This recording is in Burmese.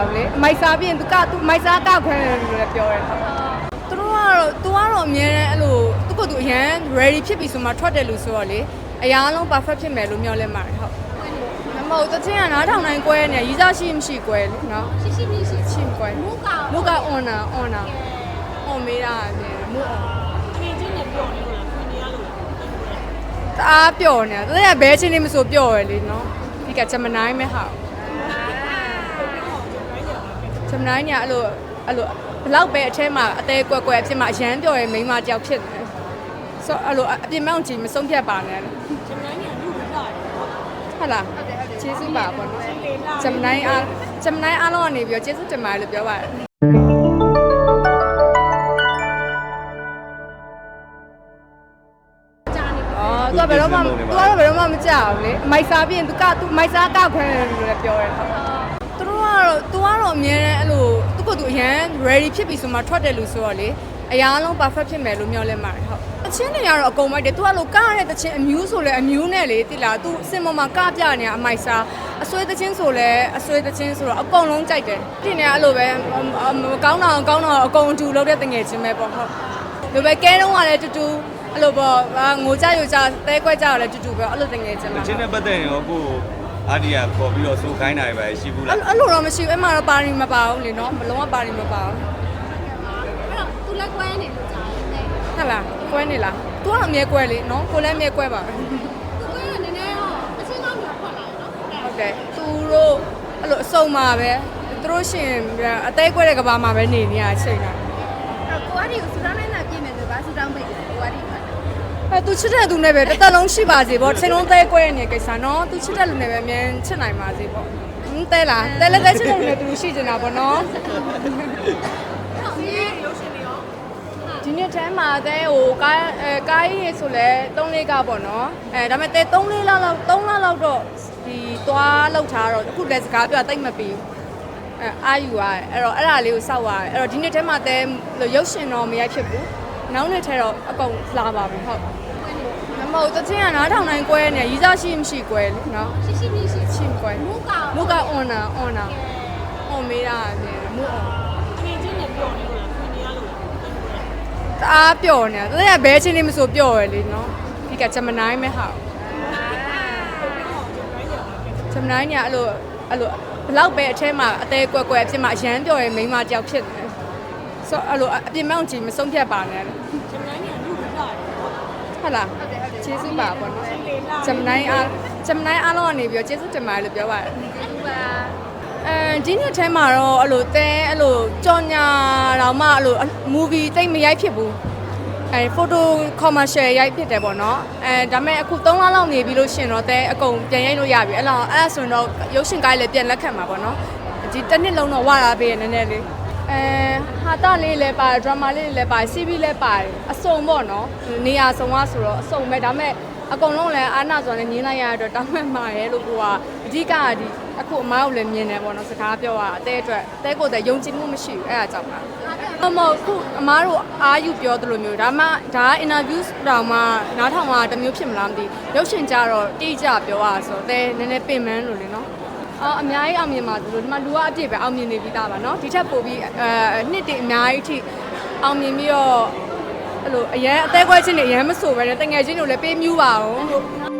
ဘူးလေမိုက်စားပြီးရင်သူကသူမိုက်စားကခွဲတယ်လို့လည်းပြောတယ်ဟုတ်သူတို့ကတော့သူကတော့အများနဲ့အဲ့လိုသူကသူအရန် ready ဖြစ်ပြီဆိုမှထွက်တယ်လို့ဆိုတော့လေအရာအလုံး perfect ဖြစ်မယ်လို့မျှော်လင့်ပါတယ်ဟုတ်မဟုတ်တချင်းကနားထောင်နိုင်ကွဲနေရီးစားရှိမရှိကွဲလေနော်ရှိရှိမြရှိရှိကွဲမူကမုက on နာ on နာ on မေးတာအမြဲမု on ငွေချင်းနဲ့ပြောနေလို့လားခွင့်နေရလို့လားတအားပျော်နေတာသူကဘဲချင်းလေးမဆိုပျော်ရလေနော်ဒီကဂျမနိုင်းမဲဟာ ဂျမနိုင်းညာအဲ့လိုအဲ့လိုဘလောက်ပဲအထဲမှာအသေးကွက်ကွက်အဖြစ်မှာအရန်ပျော်ရမိန်းမတယောက်ဖြစ်နေတယ်ဆိုအဲ့လိုအပြင်မောင်ကြီးမဆုံးဖြတ်ပါနဲ့လို့ဂျမန်ညာလူလာတယ်ဟုတ်လားကျေးဇူးပါပေါ့နော်ဂျမနိုင်းအားဂျမနိုင်းအားလုံးကနေပြီးတော့ကျေးဇူးတင်ပါတယ်လို့ပြောပါတယ်ကြာနေပြီအော်သူကဘယ်တော့မှသူကတော့ဘယ်တော့မှမကြောက်ဘူးလေမိုက်စားပြီးရင်သူကသူမိုက်စားကခွဲတယ်လို့လည်းပြောတယ်ဟုတ်သူတို့ကတော့သူကတော့အများနဲ့ အဲ့လိုသူကသူအရန် ready ဖြစ်ပြီဆိုမှထွက်တယ်လို့ဆိုတော့လေအရာအလုံး perfect ဖြစ်မယ်လို့မျှော်လင့်ပါတယ်ဟုတ်အချင်းတွေကတော့အကုန်မိုက်တယ်သူကလို့ကားရတဲ့တချင်းအမျိုးဆိုလဲအမျိုးနဲ့လေတိလားသူအစင်ပေါ်မှာကပြနေအမိုက်စားအဆွေးတချင်းဆိုလဲအဆွေးတချင်းဆိုတော့အကုန်လုံးကြိုက်တယ်တင်နေအဲ့လိုပဲမကောင်းတော့ကောင်းတော့အကုန်အတူလုပ်တဲ့တငယ်ချင်းပဲပေါ့ဟုတ်လိုပဲကဲတော့ကလည်းတူတူအဲ့လိုပေါ့ငိုကြရိုကြတဲခွက်ကြတော့လည်းတူတူပဲအဲ့လိုတငယ်ချင်းပါချင်းနဲ့ပတ်သက်ရင်ရောကို အာဒီယာခေါ်ပြီးတော့စိုးခိုင်းတာပဲရှိဘူးလားအဲ့အဲ့လိုတော့မရှိဘူးအဲ့မှာတော့ပါရီမပါဘူးလေနော်မလုံးဝပါရီမပါဘူးအဲ့တော့သူလည်းကွဲနေလို့ကြာတယ်ဟုတ်လားကွဲနေလား तू ကတော့အမြဲကွဲလေနော်ကိုလည်းအမြဲကွဲပါပဲသူကွဲရနည်းနည်းတော့အချင်းကောင်းမျိုးဖွက်လာတယ်နော်ဟုတ်တယ်သူတို့အဲ့လိုအစုံမှာပဲသူတို့ရှင်အသေးကွဲတဲ့ကဘာမှာပဲနေနေရအချိန်တာအဲ့ကိုအဒီကိုစူတောင်းနေတာပြင်မယ်ဆိုပါစူတောင်းပိတ်တယ်ကိုအဒီက အဲ့သူချစ်တဲ့သူနဲ့ပဲတစ်သက်လုံးရှိပါစေပေါ့ချိန်လုံးသေးကွဲနေတဲ့ကိစ္စနော်သူချစ်တဲ့လူနဲ့ပဲအမြဲချစ်နိုင်ပါစေပေါ့ဟင်းတဲလားတဲလည်းတဲချစ်တဲ့လူနဲ့သူရှိနေတာပေါ့နော်ဟုတ်ပြီရုပ်ရှင်တွေရောဒီနေ့တန်းမှာတဲဟိုကားအဲကားကြီးဆိုလဲ3လေးကပေါ့နော်အဲဒါပေမဲ့တဲ3လေးလောက်လောက်3လောက်လောက်တော့ဒီသွားလောက်ထားတော့အခုလက်စကားပြောတိတ်မပြီးအဲအာယူရတယ်အဲ့တော့အဲ့ဒါလေးကိုစောက်ရတယ်အဲ့တော့ဒီနေ့တန်းမှာတဲရုပ်ရှင်တော့မရိုက်ဖြစ်ဘူးနောက်နေ့ထဲတော့အကုန်လာပါပြီဟုတ် မဟုတ်တချင်းကနားထောင်နိုင်ကွဲနေရီးစားရှိမရှိကွဲလေနော်ရှိရှိမြရှိရှိမကွဲမူကမုက on နာ on နာ on မေးတာအမြဲမု on ငွေချင်းနဲ့ပြောနေလို့လားခွင့်နေရလို့လားတအားပျော်နေတာသူကဘဲချင်းလေးမဆိုပျော်ရလေနော်ဒီကဂျမနိုင်းမဲဟာဂျမနိုင်းညာအဲ့လိုအဲ့လိုဘလောက်ပဲအထဲမှာအသေးကွက်ကွက်အဖြစ်မှာအရန်ပျော်ရမိန်းမတယောက်ဖြစ်နေတယ်ဆိုအဲ့လိုအပြင်မောင်ကြီးမဆုံးဖြတ်ပါနဲ့လို့ဂျမန်ညာလူလာတယ် ဟုတ်လားကျေးဇူးပါပေါ့နော်ဂျမနိုင်းအားဂျမနိုင်းအားလုံးကနေပြီးတော့ကျေးဇူးတင်ပါတယ်လို့ပြောပါတယ်ဘူးပါအဲဒီနေ့ထဲမှာတော့အဲ့လိုတဲအဲ့လိုကြော်ညာတော့မှအဲ့လို movie တိတ်မရိုက်ဖြစ်ဘူးအဲ photo commercial ရိုက်ဖြစ်တယ်ပေါ့နော်အဲဒါပေမဲ့အခု3လလောက်နေပြီလို့ရှင်တော့တဲအကုန်ပြန်ရိုက်လို့ရပြီအဲ့လောက်အဲ့ဒါဆိုရင်တော့ရုပ်ရှင်ကိုင်းလည်းပြန်လက်ခံမှာပေါ့နော်ဒီတစ်နှစ်လုံးတော့ဝါလာပေးရနည်းနည်းလေး အဲဟာတာလေးလည်းပါတယ် drama လေးလည်းပါတယ် CV လည်းပါတယ်အစုံပေါ့နော်နေရာစုံကဆိုတော့အစုံပဲဒါပေမဲ့အကုန်လုံးလည်းအာနာဆိုလည်းညင်းလိုက်ရတော့တောင်းမှန်မှာရဲလို့ကိုကအဓိကကဒီအခုအမားကိုလည်းမြင်တယ်ပေါ့နော်စကားပြောတာအသေးအတွက်အသေးကိုယ်တည်းယုံကြည်မှုမရှိဘူးအဲ့ဒါကြောင့်ပါမမဟုတ်ခုအမားတို့အာယူပြောသလိုမျိုးဒါမှဒါအင်တာဗျူးတောင်မှနားထောင်တာတစ်မျိုးဖြစ်မလားမသိရုပ်ရှင်ကြတော့တိကျပြောရဆိုတော့တဲနည်းနည်းပင်ပန်းလို့လေနော် အော်အများကြီးအောင်မြင်ပါသလိုဒီမှာလူကအပြည့်ပဲအောင်မြင်နေပြီးသားပါနော်ဒီထက်ပိုပြီးအဲနှစ်တည်းအများကြီးအထိအောင်မြင်ပြီးတော့အဲ့လိုအရန်အသေးခွဲချင်းတွေအရန်မဆိုးပဲနဲ့တငယ်ချင်းတွေလည်းပေးမြူးပါအောင်